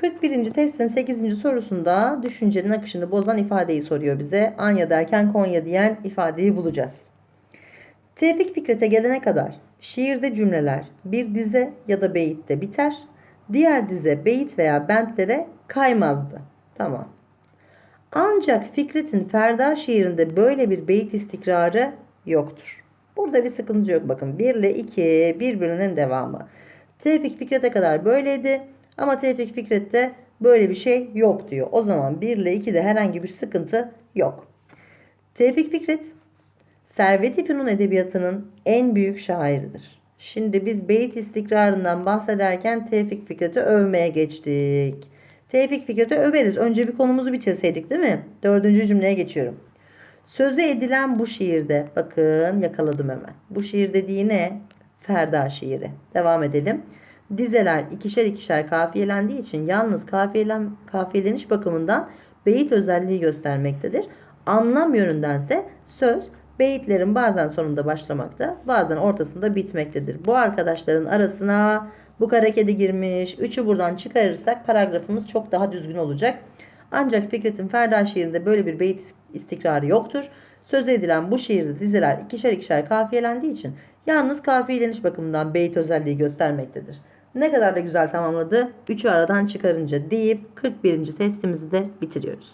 41. testin 8. sorusunda düşüncenin akışını bozan ifadeyi soruyor bize. Anya derken Konya diyen ifadeyi bulacağız. Tevfik Fikret'e gelene kadar şiirde cümleler bir dize ya da beyitte biter. Diğer dize, beyit veya bentlere kaymazdı. Tamam. Ancak Fikret'in Ferda şiirinde böyle bir beyit istikrarı yoktur. Burada bir sıkıntı yok bakın. 1 ile 2 birbirinin devamı. Tevfik Fikret'e kadar böyleydi ama Tevfik Fikret'te böyle bir şey yok diyor. O zaman 1 ile 2'de herhangi bir sıkıntı yok. Tevfik Fikret Servet-i Fünun Edebiyatı'nın en büyük şairidir. Şimdi biz beyit istikrarından bahsederken Tevfik Fikret'i övmeye geçtik. Tevfik Fikret'i överiz. Önce bir konumuzu bitirseydik değil mi? Dördüncü cümleye geçiyorum. Sözü edilen bu şiirde, bakın yakaladım hemen. Bu şiir dediği ne? Ferda şiiri. Devam edelim. Dizeler ikişer ikişer kafiyelendiği için yalnız kafiyelen, kafiyeleniş bakımından beyit özelliği göstermektedir. Anlam yönündense söz beyitlerin bazen sonunda başlamakta, bazen ortasında bitmektedir. Bu arkadaşların arasına bu hareketi girmiş. Üçü buradan çıkarırsak paragrafımız çok daha düzgün olacak. Ancak Fikret'in Ferda şiirinde böyle bir beyit istikrarı yoktur. Söz edilen bu şiirde dizeler ikişer ikişer kafiyelendiği için yalnız kafiyeleniş bakımından beyit özelliği göstermektedir. Ne kadar da güzel tamamladı. Üçü aradan çıkarınca deyip 41. testimizi de bitiriyoruz.